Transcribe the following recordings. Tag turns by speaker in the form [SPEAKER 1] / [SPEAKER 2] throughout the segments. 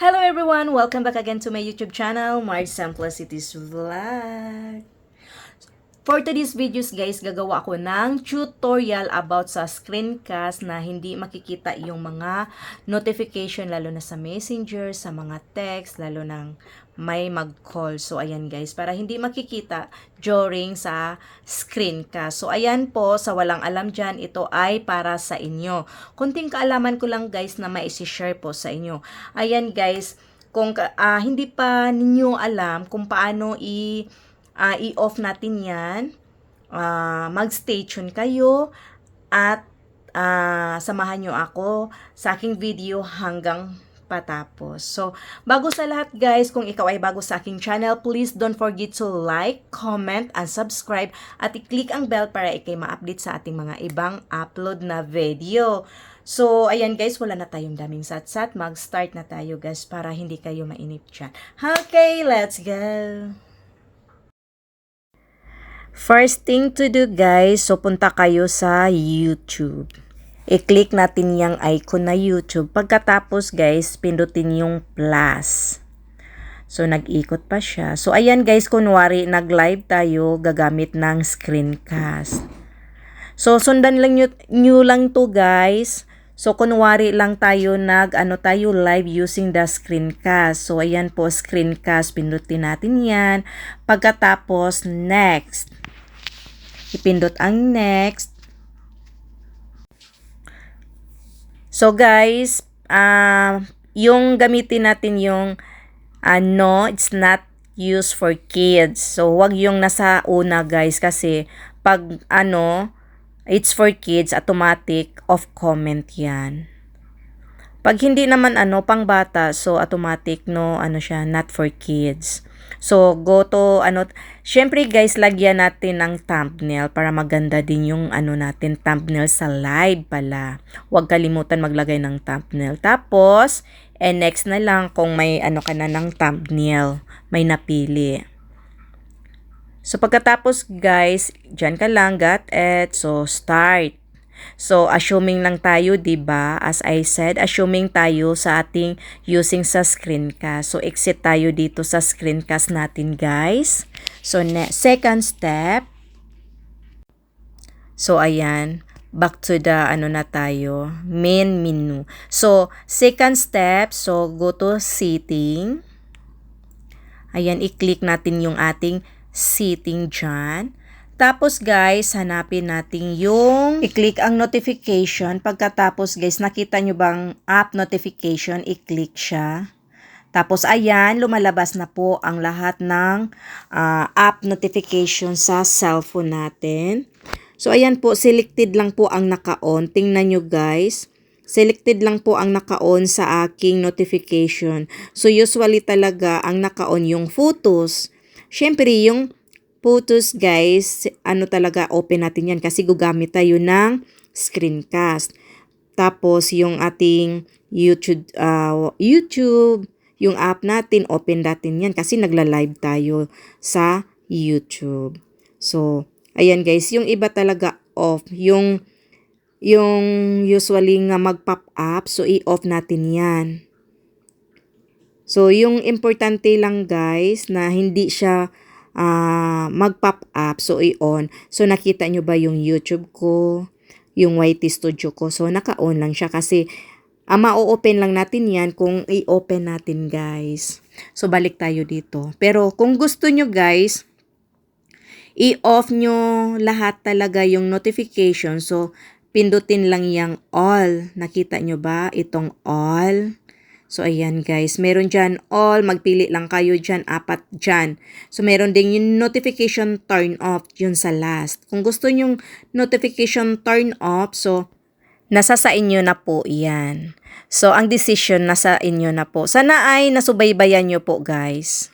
[SPEAKER 1] Hello everyone! Welcome back again to my YouTube channel, Mars Simplicities Vlog. For today's videos guys, gagawa ako ng tutorial about sa screencast na hindi makikita yung mga notification lalo na sa messenger, sa mga text, lalo nang may mag-call. So ayan guys, para hindi makikita during sa screencast. So ayan po, sa walang alam dyan, ito ay para sa inyo. Kunting kaalaman ko lang guys na maisi-share po sa inyo. Ayan guys, kung ah, hindi pa ninyo alam kung paano i ah, i-off natin yan, ah, mag-stay tuned kayo at ah, samahan nyo ako sa aking video hanggang patapos. So, bago sa lahat guys, kung ikaw ay bago sa aking channel, please don't forget to like, comment, and subscribe at i-click ang bell para ikay ma-update sa ating mga ibang upload na video. So, ayan guys, wala na tayong daming sat-sat. Mag-start na tayo guys para hindi kayo mainip dyan. Okay, let's go! First thing to do guys, so punta kayo sa YouTube. I-click natin yung icon na YouTube. Pagkatapos guys, pindutin yung plus. So, nag-ikot pa siya. So, ayan guys, kunwari, nag-live tayo gagamit ng screencast. So, sundan lang nyo, nyo lang to guys. So, kunwari lang tayo nag, ano tayo, live using the screencast. So, ayan po, screencast. Pindutin natin yan. Pagkatapos, next. Ipindot ang next. So, guys, ah yung gamitin natin yung ano, it's not used for kids. So, wag yung nasa una, guys, kasi pag ano, it's for kids, automatic off comment yan. Pag hindi naman ano, pang bata, so automatic no, ano siya, not for kids. So, go to, ano, syempre guys, lagyan natin ng thumbnail para maganda din yung ano natin, thumbnail sa live pala. Huwag kalimutan maglagay ng thumbnail. Tapos, and next na lang kung may ano ka na ng thumbnail, may napili. So, pagkatapos guys, dyan ka lang, got it. So, start. So, assuming lang tayo, 'di ba? As I said, assuming tayo sa ating using sa screencast. So, exit tayo dito sa screencast natin, guys. So, ne- second step. So, ayan. Back to the, ano na tayo, main menu. So, second step, so, go to setting. Ayan, i-click natin yung ating setting dyan. Tapos guys, hanapin natin yung i-click ang notification. Pagkatapos guys, nakita nyo bang app notification? I-click siya. Tapos ayan, lumalabas na po ang lahat ng uh, app notification sa cellphone natin. So ayan po, selected lang po ang naka-on. Tingnan nyo guys. Selected lang po ang naka-on sa aking notification. So usually talaga ang naka-on yung photos. Siyempre yung photos guys, ano talaga open natin yan kasi gugamit tayo ng screencast. Tapos yung ating YouTube, uh, YouTube, yung app natin, open natin yan kasi nagla-live tayo sa YouTube. So, ayan guys, yung iba talaga off. Yung, yung usually nga mag-pop up, so i-off natin yan. So, yung importante lang guys na hindi siya uh, mag-pop up. So, i-on. So, nakita nyo ba yung YouTube ko? Yung YT Studio ko? So, naka-on lang siya kasi uh, ma-open lang natin yan kung i-open natin guys. So, balik tayo dito. Pero, kung gusto nyo guys, i-off nyo lahat talaga yung notification. So, pindutin lang yung all. Nakita nyo ba? Itong all. So, ayan guys. Meron dyan all. Magpili lang kayo dyan. Apat dyan. So, meron din yung notification turn off. Yun sa last. Kung gusto nyong notification turn off, so, nasa sa inyo na po yan. So, ang decision nasa inyo na po. Sana ay nasubaybayan nyo po guys.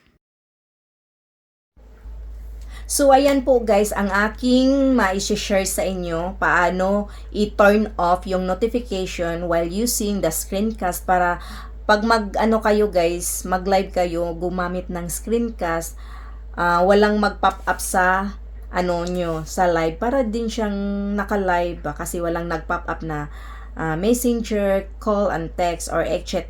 [SPEAKER 1] So, ayan po guys, ang aking ma-share sa inyo paano i-turn off yung notification while using the screencast para pag mag ano kayo guys, mag live kayo, gumamit ng screencast, uh, walang mag pop up sa ano nyo, sa live para din siyang naka-live ah, kasi walang nag pop up na uh, messenger, call and text or etc.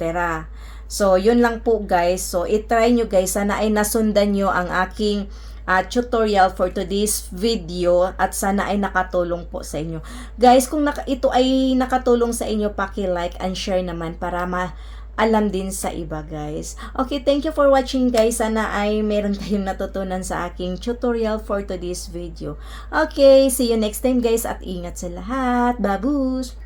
[SPEAKER 1] So, yun lang po guys. So, itry nyo guys. Sana ay nasundan nyo ang aking ah, tutorial for today's video at sana ay nakatulong po sa inyo. Guys, kung naka, ito ay nakatulong sa inyo, paki-like and share naman para ma alam din sa iba guys. Okay, thank you for watching guys. Sana ay meron kayong natutunan sa aking tutorial for today's video. Okay, see you next time guys at ingat sa lahat. Babus!